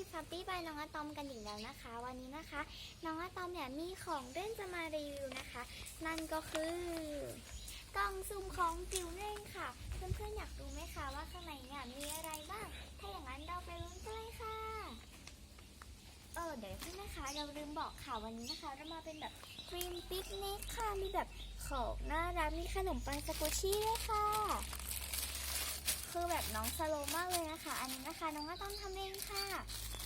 กิฟตี้บายน้องอะตอมกันอีกแล้วนะคะ วันนี้นะคะ น้องอะตอมเนี่ยมีของเล่นจะมารีวิวนะคะ นั่นก็คือกล่องสุ่มของจิ๋วเน่งค่ะ เพื่อนๆอยากรู้ไหมคะว่าข้างในเนี่ยมีอะไรบ้าง ถ้าอย่างนั้นเราไปลุ้นกันเลยค่ะ เออเดี๋ยวพื่นนะคะเราลืมบอกค่ะวันนี้นะคะ เรามาเป็นแบบครีมปิกนิกค่ะมีแบบของน่ารักมีขนมปังสกูชี่ด้วยค่ะ คือแบบน้องสโลมากเลยนะคะ อันนี้นะคะน้องก็ต้องทำเองค่ะ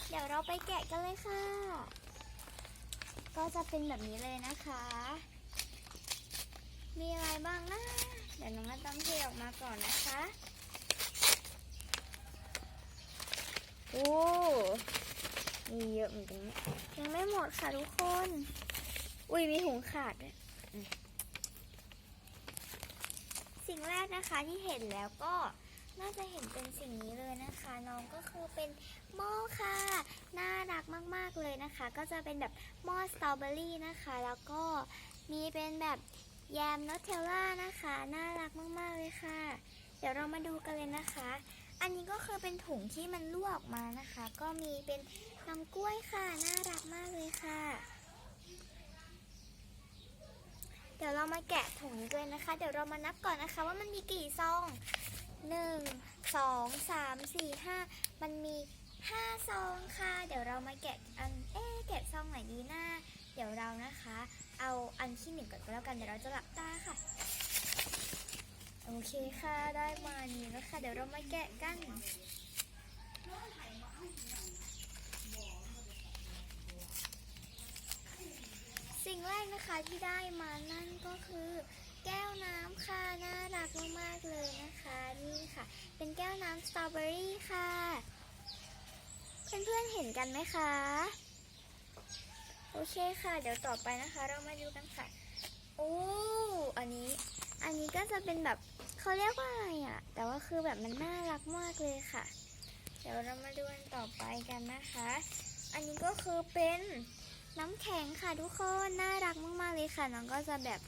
เดี๋ยวเราไปแกะกันเลยค่ะ ก็จะเป็นแบบนี้เลยนะคะ มีอะไรบ้างนะ เดี๋ยวน้องก็ต้องเทออกมาก่อนนะคะโอ้มีเยอะเหมือนกันเนี่ยยังไม่หมดค่ะทุกคน อุ้ยมีถุงขาดด้วยสิ่งแรกนะคะที่เห็นแล้วก็ น่าจะเห็นเป็นสิ่งนี้เลยนะคะ น้องก็คือเป็นหม้อค่ะ น่ารักมากๆเลยนะคะ ก็จะเป็นแบบหม้อสตรอเบอรี่นะคะ แล้วก็มีเป็นแบบแยมนอตเทลล่านะคะ น่ารักมากๆเลยค่ะ เดี๋ยวเรามาดูกันเลยนะคะ อันนี้ก็คือเป็นถุงที่มันลวออกมานะคะ ก็มีเป็นน้ำกล้วยค่ะ น่ารักมากเลยค่ะเดี๋ยวเรามาแกะถุงนี้ด้วยนะคะ เดี๋ยวเรามานับก่อนนะคะ ว่ามันมีกี่ซอง หนึ่งสองสามสี่ห้ามันมีห้าซองค่ะ เดี๋ยวเรามาแกะอันเอ๊แกะซองไหนดีนะเดี๋ยวเรานะคะ เอาอันที่หนึ่งก่อนก็แล้วกันเดี๋ยวเราจะหลับตาค่ะโอเคค่ะได้มานี้แล้วค่ะ เดี๋ยวเรามาแกะกันสิ่งแรกนะคะที่ได้มานั่นก็คือ แก้วน้ำค่ะ น่ารักมากๆเลยนะคะ นี่ค่ะ เป็นแก้วน้ำสตรอเบอรี่ค่ะ เพื่อนๆเห็นกันไหมคะ โอเคค่ะ เดี๋ยวต่อไปนะคะ เรามาดูกันค่ะ โอ้ อันนี้ อันนี้ก็จะเป็นแบบเขาเรียกว่าอะไรอะแต่ว่าคือแบบมันน่ารักมากเลยค่ะ เดี๋ยวเรามาดูกันต่อไปกันนะคะ อันนี้ก็คือเป็นน้ำแข็งค่ะทุกคน น่ารักมากๆเลยค่ะ น้องก็จะแบบ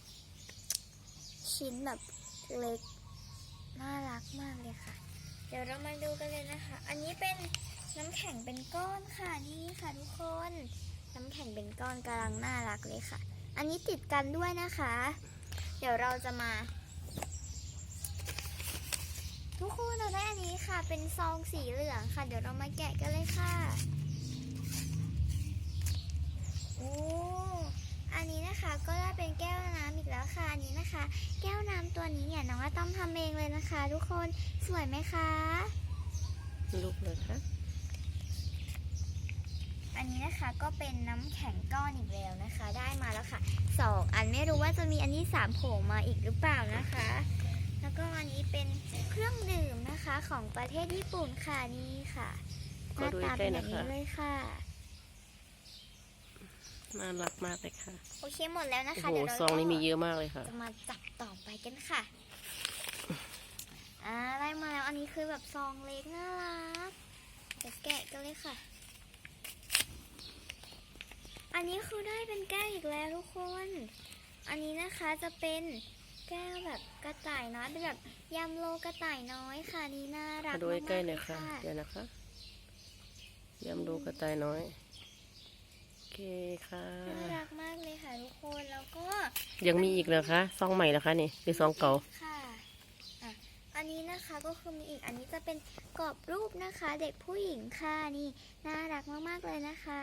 ชิ้นแบบเล็ก น่ารักมากเลยค่ะ เดี๋ยวเรามาดูกันเลยนะคะ อันนี้เป็นน้ำแข็งเป็นก้อนค่ะนี่ค่ะทุกคน น้ำแข็งเป็นก้อนกำลังน่ารักเลยค่ะ อันนี้ติดกันด้วยนะคะ เดี๋ยวเราจะมา ทุกคนเราได้อันนี้ค่ะ เป็นซองสีเหลืองค่ะ เดี๋ยวเรามาแกะกันเลยค่ะ โอ้ อันนี้นะคะก็ได้เป็นแก้วน้ำอีกแล้วค่ะ อันนี้นะคะ แก้วน้ำตัวนี้เนี่ยน้องอาต้อม ทำเองเลยนะคะ ทุกคนสวยไหมคะลูกเลยค่ะอันนี้นะคะก็เป็นน้ำแข็งก้อนอีกแล้วนะคะ ได้มาแล้วค่ะสองอันไม่รู้ว่าจะมีอันที่สามโผล่มาอีกหรือเปล่านะคะ แล้วก็อันนี้เป็นเครื่องดื่มนะคะของประเทศญี่ปุ่นค่ะนี่ค่ะหขอน้าดูตาใกเป็ล้นๆแบนะบนี้คะเลยค่ะน่ารักมากเลยค่ะ โอเคหมดแล้วนะโอ้คะโหเดี๋ยวเราซองนี้ก็มีเยอะมากเลยค่ะ จะมาจับต่อไปกันค่ะ อ่าได้มาแล้วอันนี้คือแบบซองเล็กน่ารักเดี๋ยวแกะกันเลยค่ะ อันนี้คือได้เป็นแก้วอีกแล้วทุกคน อันนี้นะคะจะเป็นแก้วแบบกระต่ายน้อยเป็นแบบยำโลกระต่ายน้อยค่ะนี่น่ารัมากดูมากๆใกล้ๆหเลน่อยยค่ะค่ะ เดี๋ยวนะคะยำดูกระต่ายน้อยโอเคค่ะน่ารักมากเลยค่ะทุกคนแล้วก็ยังมีอีกเหรอคะซองใหม่เหรอคะนี่หรือซองเก่าค่ะอะอันนี้นะคะ ก็คือมีอีกอันนี้จะเป็นกรอบรูปนะคะ เด็กผู้หญิงค่ะนี่น่ารักมากๆเลยนะคะ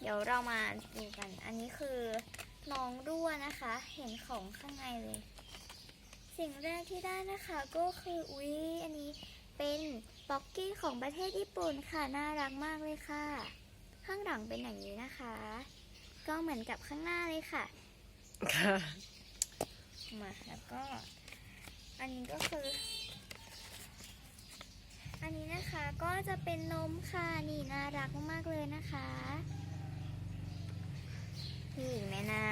เดี๋ยวเรามาดูกัน อันนี้คือน้องรั่วนะคะ เห็นของข้างในเลย สิ่งแรกที่ได้นะคะก็คืออุ๊ยอันนี้เป็นป๊อกกี้ของประเทศญี่ปุ่นค่ะน่ารักมากเลยค่ะ ข้างหลังเป็นอย่างนี้นะคะ ก็เหมือนกับข้างหน้าเลยค่ะ ค่ะ มาแล้วก็ อันนี้ก็คือ อันนี้นะคะก็จะเป็นนมค่ะนี่น่ารักมากๆเลยนะคะพี่แม่นา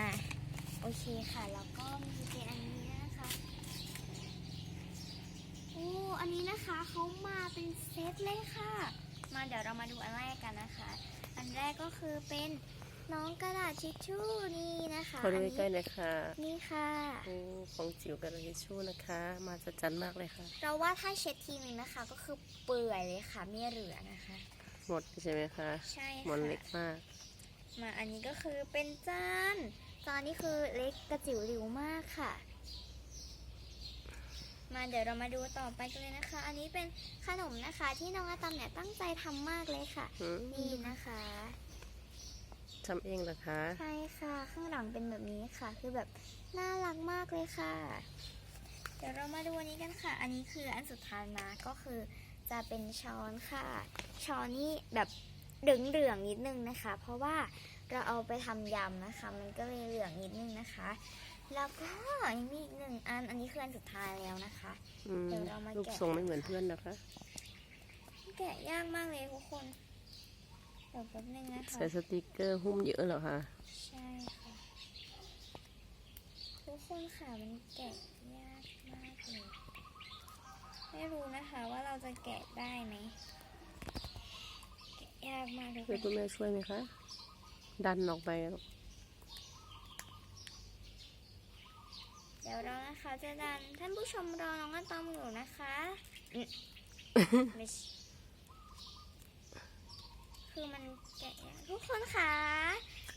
โอเคค่ะ แล้วก็มีเป็นอันนี้นะคะโอ้อันนี้นะคะเขามาเป็นเซตเลยค่ะ มาเดี๋ยวเรามาดูอันแรกกันนะคะ อันแรกก็คือเป็น น้องกระดาษทิชชู่นี่นะคะขอดูอันนี้ใกล้ๆหน่อยค่ะนี่ค่ะโอ้ของจิ๋วกระดาษทิชชู่นะคะ มาจัดจันมากเลยค่ะ เราว่าถ้าเช็ดทีนึงนะคะ ก็คือเปื่อยเลยค่ะไม่เหลือนะคะ หมดใช่ไหมคะใช่หมดค่ะเล็กมาก มาอันนี้ก็คือเป็นจานจานนี้คือเล็กกระจิ๋วหลิวมากค่ะ มาเดี๋ยวเรามาดูต่อไปกันเลยนะคะ อันนี้เป็นขนมนะคะ ที่น้องอาตอมเนี่ยตั้งใจทำมากเลยค่ะ อืม นี่นะคะ ทำเองเหรอคะ ใช่ค่ะ ข้างหลังเป็นแบบนี้ค่ะ คือแบบน่ารักมากเลยค่ะ เดี๋ยวเรามาดูอันนี้กันค่ะ อันนี้คืออันสุดท้ายนะก็คือจะเป็นช้อนค่ะ ช้อนนี่แบบเหลืองๆนิดนึงนะคะ เพราะว่าเราเอาไปทำยำนะคะ มันก็เลยเหลืองนิดนึงนะคะ แล้วก็ยังมีอีกหนึ่งอัน อันนี้คืออันสุดท้ายแล้วนะคะอืมเดี๋ยวเรามาแกะรูปทรงไม่เหมือนเพื่อนนะคะ แกะยากมากเลยทุกคน เดี๋ยวแป๊บนึงนะคะใส่สติกเกอร์หุ้มเยอะเหรอคะใช่ค่ะทุกคนค่ะมันแกะยากมากเลยไม่รู้นะคะว่าเราจะแกะได้ไหมแกะยากมากทุกคเพื่อนนคุณแม่ช่วยไหมคะ ดันออกไปลูกเดี๋ยวเรานะคะจะดันท่านผู้ชมรอน้องอะตอมอยู่นะคะอืมไม่ใช่ คือมันแกะยากทุกคนค่ะ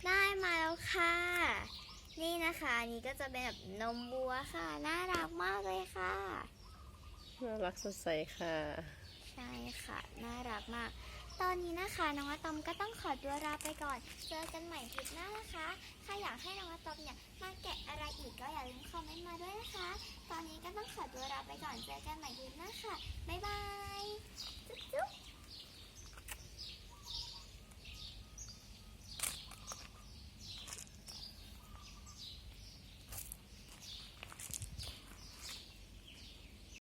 ได้มาแล้วค่ะ นี่นะคะอันนี้ก็จะเป็นแบบนมบัวค่ะ น่ารักมากเลยค่ะ น่ารักสดใสค่ะ ใช่ค่ะ น่ารักมาก ตอนนี้นะคะ น้องอะตอมก็ต้องขอตัวลาไปก่อน เจอกันใหม่คลิปหน้านะคะ ถ้าอยากให้น้องอะตอมเนี่ยมาแกะอะไรอีกก็อย่าลืมคอมเมนต์มาด้วยนะคะ ตอนนี้ก็ต้องขอตัวลาไปก่อน เจอกันใหม่คลิปหน้าค่ะ บ๊ายบาย